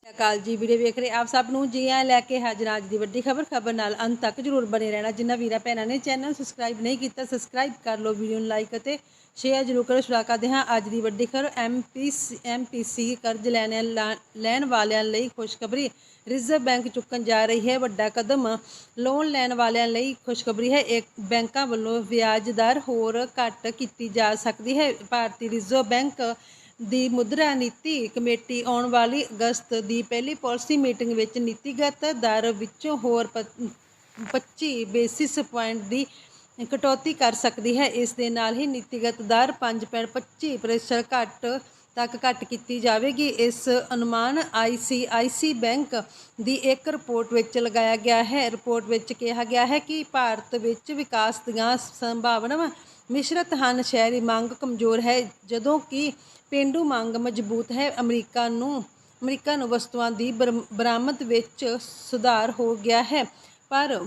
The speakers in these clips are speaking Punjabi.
ਸਤਿ ਸ਼੍ਰੀ ਅਕਾਲ ਜੀ, ਵੀਡੀਓ ਵੇਖ ਰਹੇ ਆਪ ਸਭ ਨੂੰ। ਜੀ ਆਇਆਂ ਲੈ ਕੇ ਹਾਜ਼ਰ ਅੱਜ ਦੀ ਵੱਡੀ ਖਬਰ। ਖਬਰ ਨਾਲ ਅੰਤ ਤੱਕ ਜਰੂਰ ਬਣੇ ਰਹਿਣਾ। ਜਿਨ੍ਹਾਂ ਵੀਰਾਂ ਭੈਣਾਂ ਨੇ ਚੈਨਲ ਸਬਸਕ੍ਰਾਈਬ ਨਹੀਂ ਕੀਤਾ, ਸਬਸਕ੍ਰਾਈਬ ਕਰ ਲਓ ਵੀਡੀਓ ਨੂੰ ਲਾਈਕ ਅਤੇ ਸ਼ੇਅਰ ਜਰੂਰ ਕਰੋ। ਸ਼ੁਰੂ ਕਰਦੇ ਹਾਂ ਅੱਜ ਦੀ ਵੱਡੀ ਖਬਰ। ਐਮਪੀਸੀ ਐਮਪੀਸੀ ਕਰਜ਼ ਲੈਣ ਲੈਣ ਵਾਲਿਆਂ ਲਈ ਖੁਸ਼ਖਬਰੀ। ਰਿਜ਼ਰਵ ਬੈਂਕ ਚੁੱਕਣ ਜਾ ਰਹੀ ਹੈ। ਵੱਡਾ ਕਦਮ। ਲੋਨ ਲੈਣ ਵਾਲਿਆਂ ਲਈ ਖੁਸ਼ਖਬਰੀ ਹੈ। ਇੱਕ ਬੈਂਕਾਂ ਵੱਲੋਂ ਵਿਆਜ ਦਰ ਹੋਰ ਘੱਟ ਕੀਤੀ ਜਾ ਸਕਦੀ ਹੈ। ਭਾਰਤੀ ਰਿਜ਼ਰਵ ਬੈਂਕ ਦੀ ਮੁਦਰਾ ਨੀਤੀ ਕਮੇਟੀ ਆਉਣ ਵਾਲੀ ਅਗਸਤ ਦੀ ਪਹਿਲੀ ਪਾਲਿਸੀ ਮੀਟਿੰਗ ਵਿੱਚ ਨੀਤੀਗਤ ਦਰ ਵਿੱਚੋਂ ਹੋਰ ਪ- 25 ਬੇਸਿਸ ਪੁਆਇੰਟ ਦੀ ਕਟੌਤੀ ਕਰ ਸਕਦੀ ਹੈ। ਇਸ ਦੇ ਨਾਲ ਹੀ ਨੀਤੀਗਤ ਦਰ 5.25% ਪ੍ਰਤੀਸ਼ਤ ਘੱਟ ਤੱਕ ਘੱਟ ਕੀਤੀ ਜਾਵੇਗੀ। ਇਸ ਅਨੁਮਾਨ ICIC ਬੈਂਕ ਦੀ ਇੱਕ ਰਿਪੋਰਟ ਵਿੱਚ ਲਗਾਇਆ ਗਿਆ ਹੈ। ਰਿਪੋਰਟ ਵਿੱਚ ਕਿਹਾ ਗਿਆ ਹੈ ਕਿ ਭਾਰਤ ਵਿੱਚ ਵਿਕਾਸ ਦੀਆਂ ਸੰਭਾਵਨਾਵਾਂ ਮਿਸ਼ਰਤ ਹਨ ਸ਼ਹਿਰੀ ਮੰਗ ਕਮਜ਼ੋਰ ਹੈ, ਜਦੋਂ ਕਿ ਪੇਂਡੂ ਮੰਗ ਮਜ਼ਬੂਤ ਹੈ। ਅਮਰੀਕਾ ਨੂੰ ਅਮਰੀਕਾ ਨੂੰ ਵਸਤੂਆਂ ਦੀ ਬਰਾਮਦ ਵਿੱਚ ਸੁਧਾਰ ਹੋ ਗਿਆ ਹੈ, ਪਰ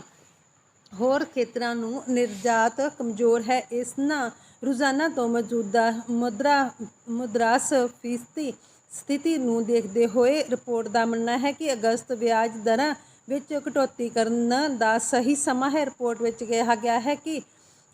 ਹੋਰ ਖੇਤਰਾਂ ਨੂੰ ਨਿਰਜਾਤ ਕਮਜ਼ੋਰ ਹੈ। ਇਸ ਨਾਲ ਰੋਜ਼ਾਨਾ ਤੋਂ ਮੌਜੂਦਾ ਮੁਦਰਾ ਮੁਦਰਾਸਫੀਸਤੀ ਸਥਿਤੀ ਨੂੰ ਦੇਖਦੇ ਹੋਏ ਰਿਪੋਰਟ ਦਾ ਮੰਨਣਾ ਹੈ ਕਿ ਅਗਸਤ ਵਿਆਜ ਦਰਾਂ ਵਿੱਚ ਕਟੌਤੀ ਕਰਨ ਦਾ ਸਹੀ ਸਮਾਂ ਹੈ। ਰਿਪੋਰਟ ਵਿੱਚ ਕਿਹਾ ਗਿਆ ਹੈ ਕਿ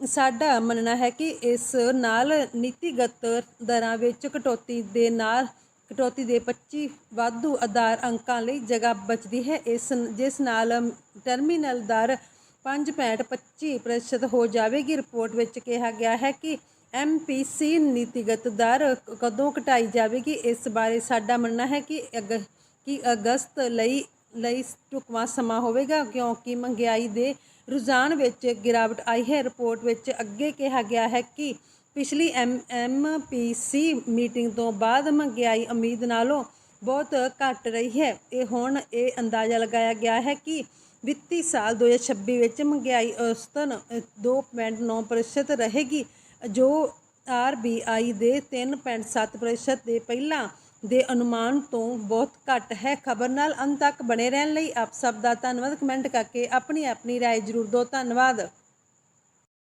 ਸਾਡਾ ਮੰਨਣਾ ਹੈ ਕਿ ਇਸ ਨਾਲ ਨੀਤੀਗਤ ਦਰਾਂ ਵਿੱਚ ਕਟੌਤੀ ਦੇ ਨਾਲ, ਕਟੌਤੀ ਦੇ 25 ਵਾਧੂ ਆਧਾਰ ਅੰਕਾਂ ਲਈ ਜਗ੍ਹਾ ਬਚਦੀ ਹੈ। ਇਸ ਜਿਸ ਨਾਲ ਟਰਮੀਨਲ ਦਰ 5.25% ਪ੍ਰਤੀਸ਼ਤ ਹੋ ਜਾਵੇਗੀ। ਰਿਪੋਰਟ ਵਿੱਚ ਕਿਹਾ ਗਿਆ ਹੈ ਕਿ ਐਮਪੀਸੀ ਨੀਤੀਗਤ ਦਰ ਕਦੋਂ ਘਟਾਈ ਜਾਵੇਗੀ? ਇਸ ਬਾਰੇ ਸਾਡਾ ਮੰਨਣਾ ਹੈ ਕਿ ਅਗ- ਕਿ ਅਗਸਤ ਲਈ ਲਈ ਢੁਕਵਾਂ ਸਮਾਂ ਹੋਵੇਗਾ। ਕਿਉਂਕਿ ਮਹਿੰਗਾਈ ਦੇ ਰੁਝਾਨ ਵਿੱਚ ਗਿਰਾਵਟ ਆਈ ਹੈ। ਰਿਪੋਰਟ ਵਿੱਚ ਅੱਗੇ ਕਿਹਾ ਗਿਆ ਹੈ ਕਿ ਪਿਛਲੀ ਐਮ ਐਮਪੀਸੀ ਮੀਟਿੰਗ ਤੋਂ ਬਾਅਦ ਮਹਿੰਗਾਈ ਉਮੀਦ ਨਾਲੋਂ ਬਹੁਤ ਘਟ ਰਹੀ ਹੈ। ਇਹ ਹੁਣ ਇਹ ਅੰਦਾਜ਼ਾ ਲਗਾਇਆ ਗਿਆ ਹੈ ਕਿ ਵਿੱਤੀ ਸਾਲ 2026 ਵਿੱਚ ਮਹਿੰਗਾਈ ਔਸਤਨ ਅ, 2.9% ਰਹੇਗੀ ਜੋ ਆਰਬੀਆਈ ਦੇ 3.7% ਦੇ ਪਹਿਲਾਂ ਦੇ ਅਨੁਮਾਨ ਤੋਂ ਬਹੁਤ ਘੱਟ ਹੈ ਖਬਰ ਨਾਲ ਅੰਤ ਤੱਕ ਬਣੇ ਰਹਿਣ ਲਈ ਆਪ ਸਭ ਦਾ ਧੰਨਵਾਦ ਕਮੈਂਟ ਕਰਕੇ ਆਪਣੀ ਆਪਣੀ رائے ਜ਼ਰੂਰ ਦਿਓ ਧੰਨਵਾਦ